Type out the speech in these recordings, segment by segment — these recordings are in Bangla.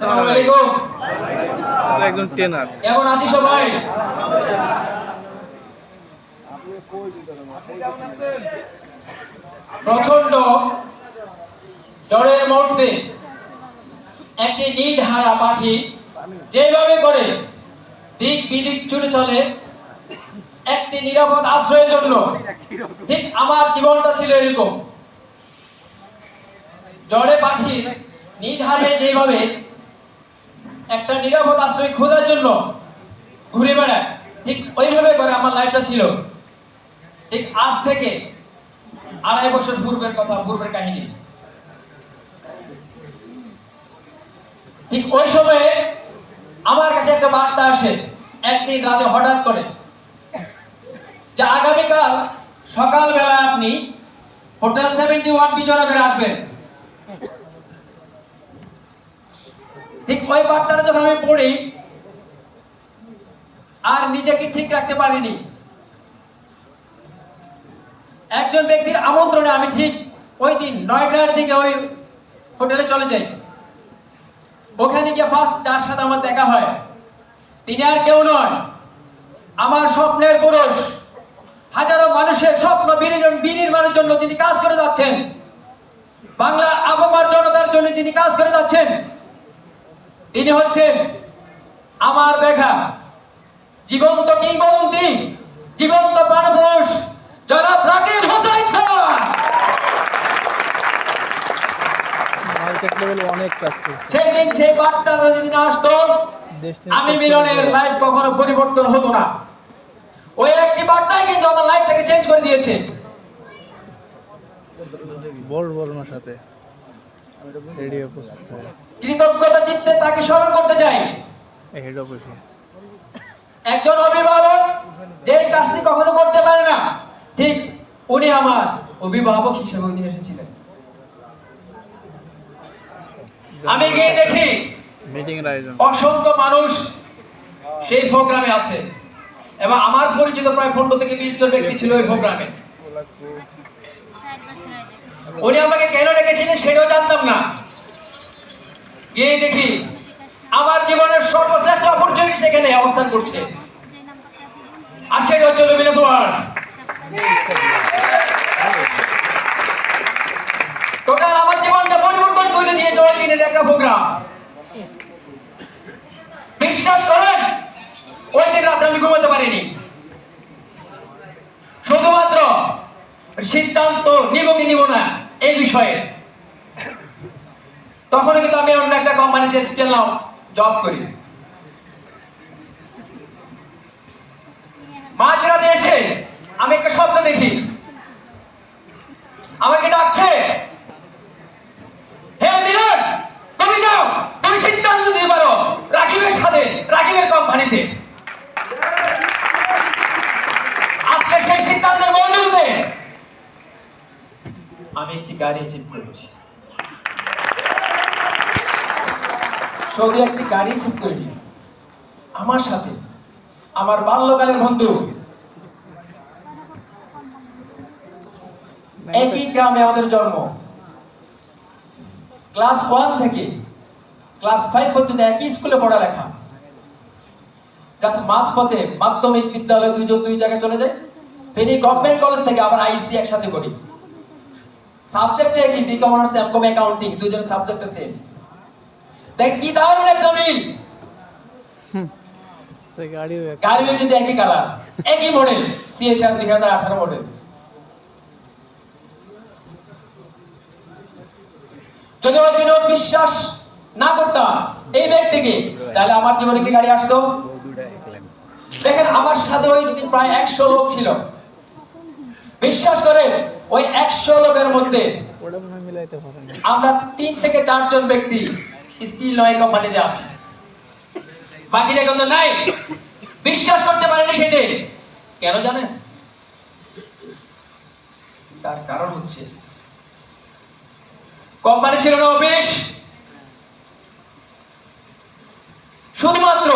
আসসালামু আলাইকুম। একজন ট্রেনার কেমন আছি সবাই? প্রচণ্ড জ্বরের মধ্যে একটি পাখি যেভাবে করে দিক বিদিক ছুটে চলে একটি নিরাপদ আশ্রয়ের জন্য। ঠিক আমার জীবনটা ছিল এরকম। জ্বরে পাখি নিড হারিয়ে যেভাবে একটা নিরাপদ আশ্রয় খোঁজার জন্য ঘুরে বেড়ায়। ঠিক ওইভাবে করে আমার লাইফটা ছিল। ঠিক আজ থেকে আড়াই বছর পূর্বের কথা, পূর্বের কাহিনী। ঠিক ওই সময়ে আমার কাছে একটা বার্তা আসে, একদিন রাতে হঠাৎ করে। যে আগামীকাল সকালবেলা আপনি হোটেল সেভেন্টি ওয়ান বিজয়নগরে আসবেন। ঠিক ওই বার্তাটা যখন আমি পড়ি, আর নিজেকে ঠিক রাখতে পারিনি, একজন ব্যক্তির আমন্ত্রণে আমি ঠিক ওই দিন নয়টার দিকে ওই হোটেলে চলে যাই। ওখানে গিয়ে ফার্স্ট যার সাথে আমার দেখা হয়। তিনি আর কেউ নয়, আমার স্বপ্নের পুরুষ, হাজারো মানুষের স্বপ্ন বিনির্মাণ- বিনির্মাণের জন্য তিনি কাজ করে যাচ্ছেন। বাংলার আবহাওয়ার জনতার জন্য তিনি কাজ করে যাচ্ছেন। তিনি হচ্ছেন আমার দেখা। জীবন্ত কিংবদন্তি জীবন্ত প্রাণপুরুষ জনাব রাকিব হোসেন সেই দিন সেই বার্তাটা যেদিন আসতো আমি মিলনের লাইফ কখনো পরিবর্তন হতো না। ওই একটি বার্তাই কিন্তু আমার লাইফটাকে চেঞ্জ করে দিয়েছে। বড় বর্মার সাথে। কৃতজ্ঞতা চিত্তে তাকে স্মরণ করতে চাই। একজন অভিভাবক যে কাজটি কখনো করতে পারে না ঠিক উনি আমার অভিভাবক হিসেবে দিন এসেছিলেন। আমি গিয়ে দেখি অসংখ্য মানুষ সেই প্রোগ্রামে আছে। এবং আমার পরিচিত প্রায় পনেরো থেকে বিশ জন ব্যক্তি ছিল ওই প্রোগ্রামে। উনি আমাকে কেন রেখেছিলেন সেটাও জানতাম না। গিয়ে দেখি, আমার জীবনের সর্বশ্রেষ্ঠ অপরচুনিটি সেখানে অবস্থান করছে। আর সেটা হচ্ছে লুমিনাস ওয়ার্ল্ড টোটাল আমার জীবনটা পরিবর্তন করে দিয়ে চলে দিনের একটা প্রোগ্রাম বিশ্বাস করেন, ওই দিন রাতে আমি ঘুমাতে পারিনি। শুধুমাত্র সিদ্ধান্ত নিব কি নিব না, এই বিষয়ে। তখন কিন্তু আমি অন্য একটা কোম্পানিতে ছিলাম জব করি। মাঝরাতে এসে আমি একটা স্বপ্ন দেখি। আমাকে ডাকছে, হে মিলন, তুমি যাও, তুমি সিদ্ধান্ত দিতে পারো রাকিবের সাথে, রাকিবের কোম্পানিতে। আজকে সেই সিদ্ধান্তের মৌজুদে আমি একটি গাড়ি রিসিভ করেছি। সৌদি একটি গাড়ি রিসিভ করিনি আমার সাথে, আমার বাল্যকালের বন্ধু। একই গ্রামে আমাদের জন্ম। ক্লাস ওয়ান থেকে ক্লাস ফাইভ পর্যন্ত একই স্কুলে পড়ালেখা। জাস্ট মাস পথে মাধ্যমিক বিদ্যালয় দুইজন দুই জায়গায় চলে যায়। ফেনী গভর্নমেন্ট কলেজ থেকে আবার আইসি একসাথে করি। সাবজেক্ট একই BCom honours MCom accounting subject same দেখ কি দারুণ একটা মিল! গাড়িও কিন্তু একই কালার একই মডেল সিএচআর দুই হাজার আঠারো মডেল যদি বিশ্বাস না করতাম এই ব্যক্তিকে তাহলে আমার জীবনে কি গাড়ি আসতো? দেখেন আমার সাথে ওই প্রায় একশো লোক ছিল। বিশ্বাস করে ওই একশো লোকের মধ্যে আমরা তিন থেকে চারজন ব্যক্তি স্টিল নয় কোম্পানিতে আছি। বাকিটা কিন্তু নাই। বিশ্বাস করতে পারেনি সেটি কেন জানেন? তার কারণ হচ্ছে কোম্পানি ছিল না অফিস। শুধুমাত্র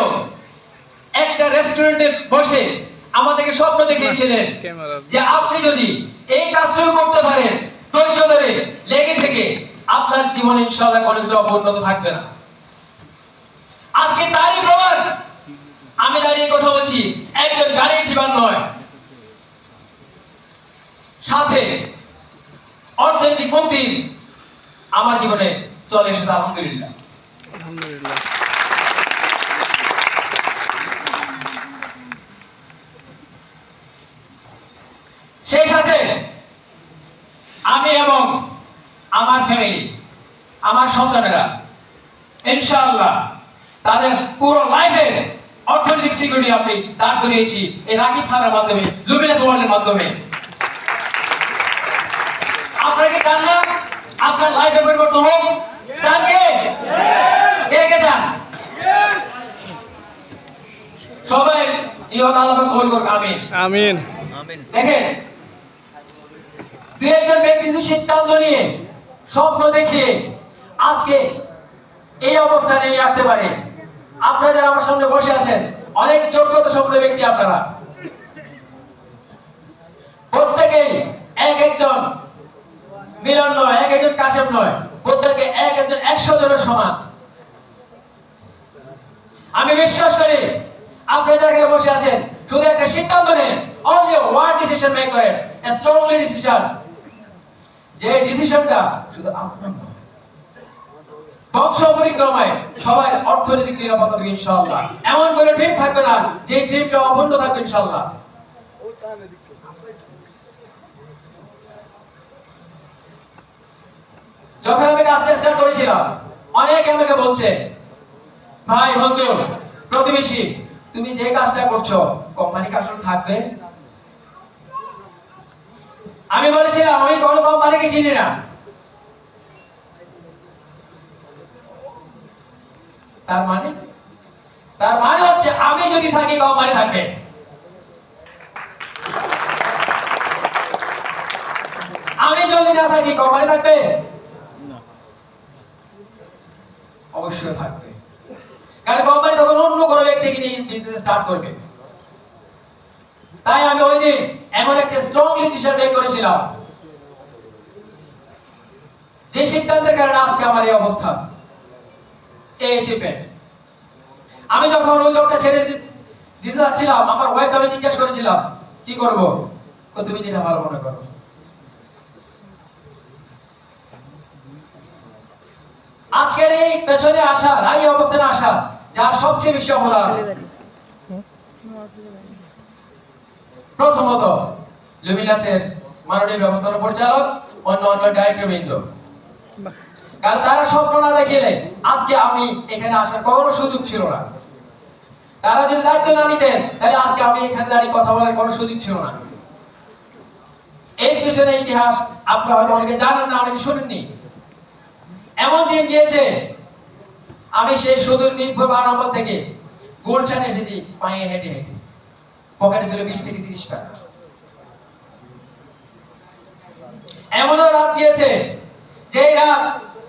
একটা রেস্টুরেন্টে বসে আমাদেরকে স্বপ্ন দেখিয়েছিলেন যে আপনি যদি এই কাজটুকু করতে পারেন। ধৈর্য ধরে লেগে থেকে আপনার জীবনে ইনশাআল্লাহ কোনো জব উন্নত থাকবে না। আজকে তারই প্রমাণ। আমি দাঁড়িয়ে কথা বলছি, একজন গাড়ি জীবন নয়। সাথে অর্থনৈতিক মুক্তি আমার জীবনে চলে এসেছে, আলহামদুলিল্লাহ। আলহামদুলিল্লাহ সেই সাথে আমি এবং আমার ফ্যামিলি আমার সন্তানেরা ইনশাআল্লাহ তাদের পুরো লাইফের অর্থনৈতিক সিকিউরিটি আমি দাঁড় করিয়েছি এই রাকিব স্যারের মাধ্যমে লুমিনাস ওয়ার্ল্ডের মাধ্যমে। আপনারা কি চান না আপনার লাইফে পরিবর্তন হোক? চান কে? কে কে চান? সবাই ইহত আল্লাহ কবুল করুক আমিন। আমিন। দেখেন দুই একজন ব্যক্তি যদি সিদ্ধান্ত নিয়ে স্বপ্ন দেখিয়ে আজকে এই অবস্থানে নিয়ে আসতে পারে। আপনারা যারা আমার সামনে বসে আছেন, অনেক যোগ্যতা সম্পন্ন ব্যক্তি আপনারা। প্রত্যেকেই এক একজন মিলন নয়, এক একজন কাশেম নয়, প্রত্যেকে এক একজন একশো জনের সমান। আমি বিশ্বাস করি, আপনারা যারা এখানে বসে আছেন, শুধু একটা সিদ্ধান্ত নেন অনলি ওয়ান ডিসিশন মেক করেন স্ট্রংলি ডিসিশন যে ডিসিশনটা শুধু আপনার বংশ পরিক্রমায় সবাই অর্থনৈতিক নিরাপত্তা দেবে ইনশাআল্লাহ। এমন করে ড্রিম থাকবে না, যে ড্রিমটা অপূর্ণ থাকবে ইনশাআল্লাহ। যখন আমি কাজটা স্টার্ট করেছিলাম, অনেকে আমাকে বলছে, ভাই, বন্ধু, প্রতিবেশী, তুমি যে কাজটা করছ, কোম্পানি কি আসলে থাকবে? আমি বলেছিলাম, আমি কোনো কোম্পানিকে চিনি না। তার মানে? তার মানে হচ্ছে আমি যদি থাকি কোম্পানি থাকবে? আমি যদি না থাকি কোম্পানি থাকবে? অবশ্যই থাকবে। কারণ কোম্পানি তখন অন্য কোনো ব্যক্তিকে নিয়ে বিজনেস স্টার্ট করবে। তাই আমি ওই দিন এমন একটা স্ট্রংলি ডিসিশন মেক করেছিলাম। যে সিদ্ধান্তের কারণে আজকে আমার এই অবস্থা। শিপে আমি যখন ওই জবটা ছেড়ে দিতে যাচ্ছিলাম, আমার ওয়াইফ আমি জিজ্ঞেস করেছিলাম, কি করব? তুমি যেটা ভালো মনে করো। আজকের এই পেছনে আসা এই অবস্থানে আসা, যার সবচেয়ে বেশি অবদান। প্রথমত, লুমিনাসের মাননীয় ব্যবস্থাপনা পরিচালক অন্য অন্য ডাইরেক্টর বৃন্দ কারণ তারা স্বপ্ন না দেখিলে আজকে আমি এখানে আসার কোনো সুযোগ ছিল না। তারা যদি দায়িত্ব না নিতেন, তাহলে আজকে আমি এখানে দাঁড়িয়ে কথা বলার কোনো সুযোগ ছিল না। এর পিছনে ইতিহাস, আপনারা হয়তো অনেকে জানেন না, অনেকে শুনেননি। এমন দিন গিয়েছে, আমি সেই সুদূর মিরপুর বারো নম্বর থেকে গুলশানে এসেছি, পায়ে হেঁটে হেঁটে। পকেটে ছিল বিশ থেকে তিরিশ টাকা। এমনও রাত গিয়েছে যে রাত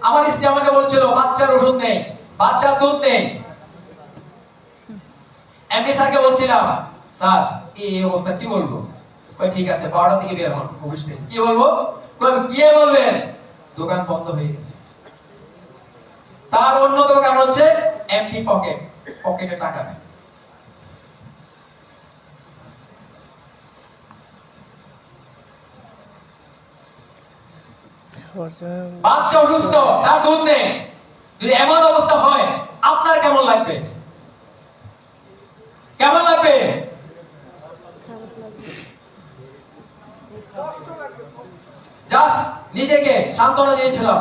আমার স্ত্রী আমাকে বলছিল বাচ্চার ওষুধ নেই বাচ্চার দুধ নেই। এমনি স্যারকে বলছিলাম স্যার এই অবস্থা কি বলব? ওই ঠিক আছে বারোটা থেকে বের হন অফিস থেকে। কি বলব? কই, কি বলবেন। দোকান বন্ধ হয়ে গেছে। তার অন্যতম কারণ হচ্ছে এমটি পকেট পকেটে টাকা নেই। বাচ্চা অসুস্থ, তার দুধ নেই। যদি এমন অবস্থা হয়, আপনার কেমন লাগবে? কেমন লাগবে? জাস্ট নিজেকে সান্ত্বনা দিয়েছিলাম।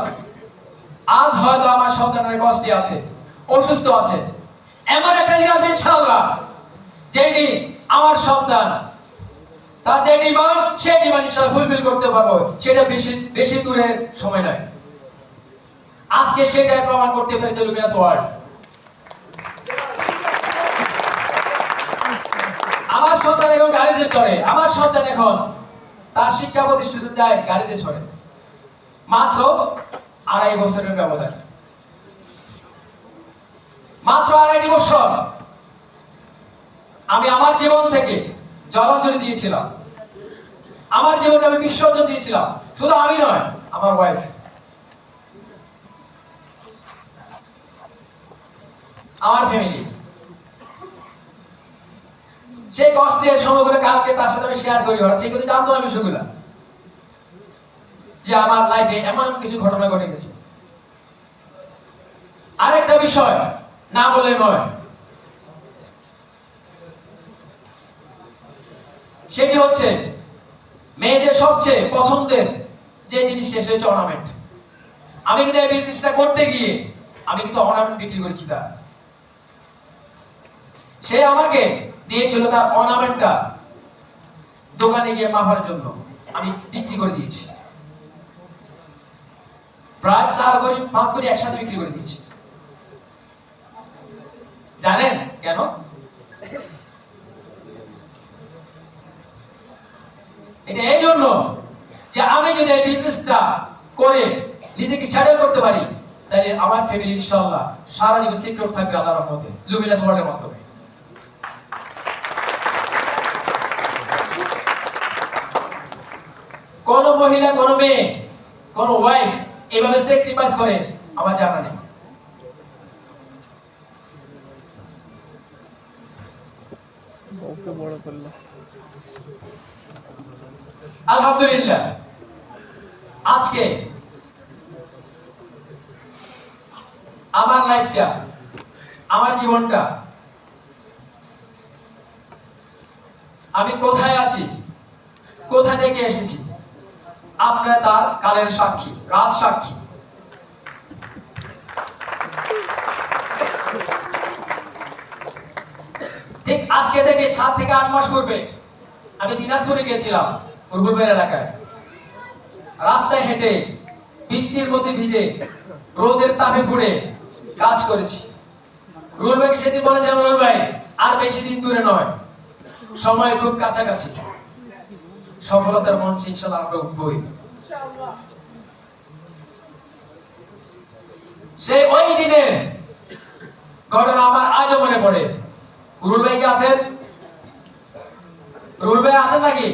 আজ হয়তো আমার সন্তানের কষ্টে আছে, অসুস্থ আছে। এমন একটা দিন আসবে ইনশাআল্লাহ, যেই দিন আমার সন্তান তার যে ডিমান্ড সে ডিমান্ড ইনশাআল্লাহ ফুলফিল করতে পারব। সেটা বেশি বেশি দূরের সময় নয় আজকে সেটাই প্রমাণ করতে পেরেছে লুমিনাস ওয়ার্ল্ড। আমার সন্তান এখন গাড়িতে চড়ে। আমার সন্তান এখন তার শিক্ষা প্রতিষ্ঠিত যায় গাড়িতে চড়ে। মাত্র আড়াই বছরের ব্যবধান। মাত্র আড়াইটি বছর আমি আমার জীবন থেকে জলাঞ্জলি দিয়েছিলাম। আমার জীবনকে আমি বিসর্জন দিয়েছিলাম। শুধু আমি নয়, আমার ওয়াইফ আমার ফ্যামিলি সেই কষ্টের সময়গুলো কালকে তার সাথে আমি শেয়ার করি, ওরা সে কিন্তু জানতো না বিষয়গুলো। যে আমার লাইফে এমন কিছু ঘটনা ঘটে গেছে। আরেকটা বিষয়, না বলে নয়। সেটি হচ্ছে মেয়েদের সবচেয়ে পছন্দের যে জিনিসটা, সেটা অর্নামেন্ট আমি কিন্তু এই বিজনেসটা করতে গিয়ে আমি কিন্তু অর্নামেন্ট বিক্রি করেছি তার। সে আমাকে দিয়েছিল তার অর্নামেন্টটা দোকানে গিয়ে মাপার জন্য। আমি বিক্রি করে দিয়েছি। প্রায় চার করি, পাঁচ করি একসাথে বিক্রি করে দিয়েছি। জানেন কেন? এটা এই জন্য যে আমি যদি এই বিজনেসটা করে নিজেকে স্যাটেল করতে পারি, তাহলে আমার ফ্যামিলি ইনশাআল্লাহ সারা জীবন সিকিউর থাকবে আল্লাহর রহমতে। লুমিনাস ওয়ার্ল্ডের মাধ্যমে। কোন মহিলা, কোন মেয়ে, কোন ওয়াইফ এইভাবে স্যাক্রিফাইস করে, আমার জানা নেই। আলহামদুলিল্লাহ। আজকে আমার লাইফটা, আমার জীবনটা, আমি কোথায় আছি, কোথা থেকে এসেছি, আপনারা তার কালের সাক্ষী, রাজ সাক্ষী ঠিক আজকে থেকে সাত থেকে আট মাস পূর্বে আমি দিনাজপুরে গিয়েছিলাম পূর্ববের এলাকায়। রাস্তায় হেঁটে, বৃষ্টির মধ্যে ভিজে, রোদের তাপে ফুড়ে কাজ করেছি। রুল ভাইকে সেদিন বলেছিলাম রুল ভাই, আর বেশি দিন দূরে নয়। সময় খুব কাছাকাছি। সফলতার মঞ্চে ইনশাল্লাহ আমরা উঠবই সেই ওই দিনের ঘটনা আমার আজও মনে পড়ে। রুল ভাই কে আছেন? রুল ভাই আছেন নাকি?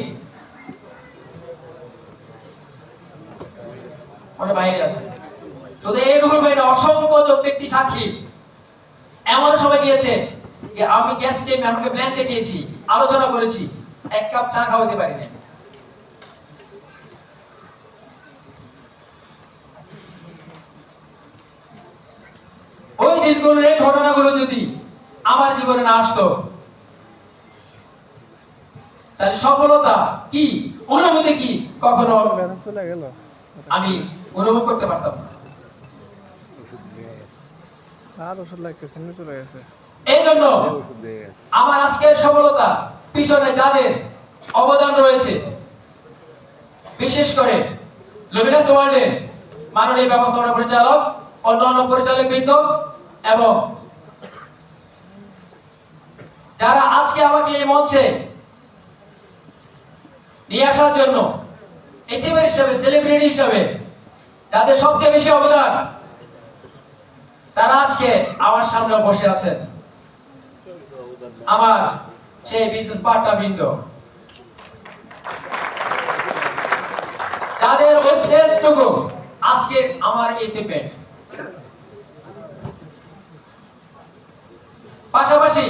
বাইরে আছে এই রুহুল ভাই অসংখ্য ব্যক্তি সাক্ষী। এমন সময় গিয়েছে যে আমি আমাকে প্ল্যান দেখিয়েছি, আলোচনা করেছি, এক কাপ চা খাওয়াতে পারি না ওই দিনগুলোর এই ঘটনাগুলো যদি আমার জীবনে না আসতো। তাহলে সফলতা কি? অনুভূতি কি? কখনো আমি অনুভব করতে পারতাম না। আর ওষুধ লাগতেছে চলে গেছে। এই জন্য আমার আজকের সফলতা পিছনে যাদের অবদান রয়েছে বিশেষ করে লুমিনাস ওয়ার্ল্ডের মাননীয় ব্যবস্থাপনা পরিচালক অন্যান্য পরিচালক বৃন্দ এবং যারা আজকে আমাকে এই মঞ্চে নিয়ে আসার জন্য এচিভার হিসাবে সেলিব্রিটি হিসাবে যাদের সবচেয়ে বেশি অবদান, তারা আজকে আমার সামনে বসে আছেন। আমার সেই বিজনেস পার্টনার বৃন্দ। তাদের ওই শেষটুকু আজকে আমার এই সিপেন্ট পাশাপাশি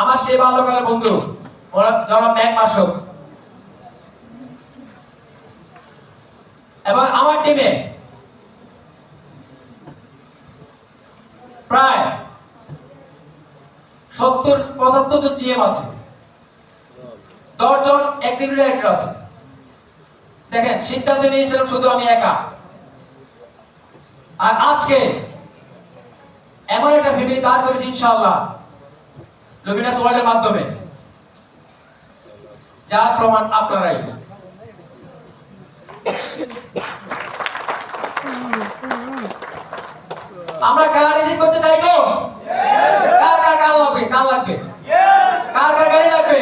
আমার সেই বাল্যকালের বন্ধু। জনাব ম্যাক মাসক এবং আমার টিমে প্রায় সত্তর, পঁচাত্তর জন জিএম আছে। দশ জন এক্সিকিউটিভ আছে। দেখেন, সিদ্ধান্ত নিয়েছিলাম শুধু আমি একা। আর আজকে এমন একটা ফ্যামিলি দাঁড় করেছি ইনশাআল্লাহ। লুমিনাস ওয়ার্ল্ডের মাধ্যমে। যার প্রমাণ আপনারাই। আমরা কার রিসিভ করতে চাই তো কার কার কার লাগবে? কার লাগবে? কার কার গাড়ি লাগবে?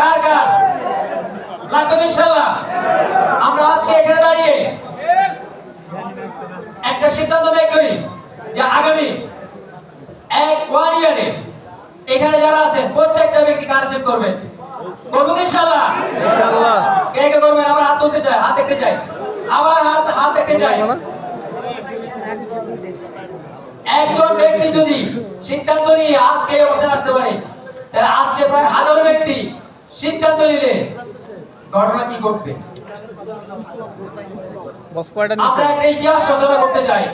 কার কার? লাগবে তো ইনশাল্লাহ। আমরা আজকে এখানে দাঁড়িয়ে একটা সিদ্ধান্ত বের করি যে আগামী কি কার রিসিভ করবেন। করব ইনশাআল্লাহ? কে কে করবেন? আবার হাত তুলতে চাই হাত দেখতে চাই। আবার হাত হাত দেখতে চাই। একজন ব্যক্তি যদি সিদ্ধান্ত নিয়ে আজকে এই আসতে পারে তাহলে আজকে প্রায় হাজারো ব্যক্তি সিদ্ধান্ত নিলে ঘটনা কি ঘটবে? আমরা একটা ইতিহাস রচনা করতে চাই।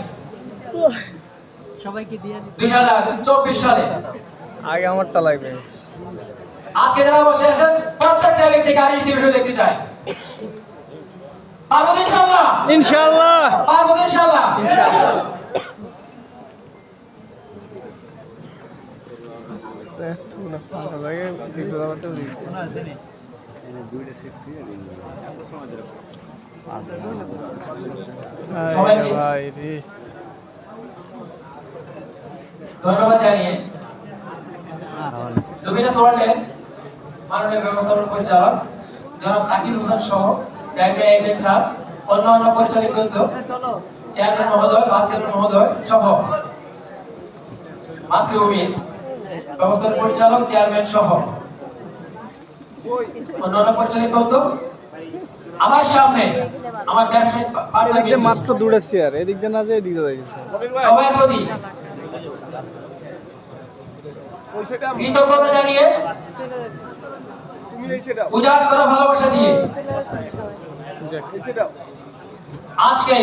সবাইকে দিয়ে 2024 সালে। আগে আমারটা লাগবে। আজকে যারা বসে আছেন প্রত্যেকটা ব্যক্তি গাড়ি সিভিল দেখতে চায়। পারব তো ইনশাল্লাহ পারব ইনশাল্লাহ ধন্যবাদ জানিয়ে। লুমিনাস ওয়ার্ল্ডের মাননীয় ব্যবস্থাপনা পরিচালক জনাব আকিব হোসেন সহ ডাইরেক্টর এমএন স্যার অন্যান্য পরিচালক বৃন্দ চেয়ারম্যান মহোদয় ভাইস চেয়ারম্যান মহোদয় সহ মাতৃভূমির ব্যবস্থাপনা পরিচালক চেয়ারম্যান সহ অন্যান্য পরিচালক বৃন্দ আমার সামনে আমার ব্যবসায়িক পার্টনার মাত্র দুটো চেয়ার এদিক দিয়ে না যে এদিক দিয়ে যাইছে সবার প্রতি কৃতজ্ঞতা জানিয়ে উজাড় করা ভালোবাসা দিয়ে। আজকে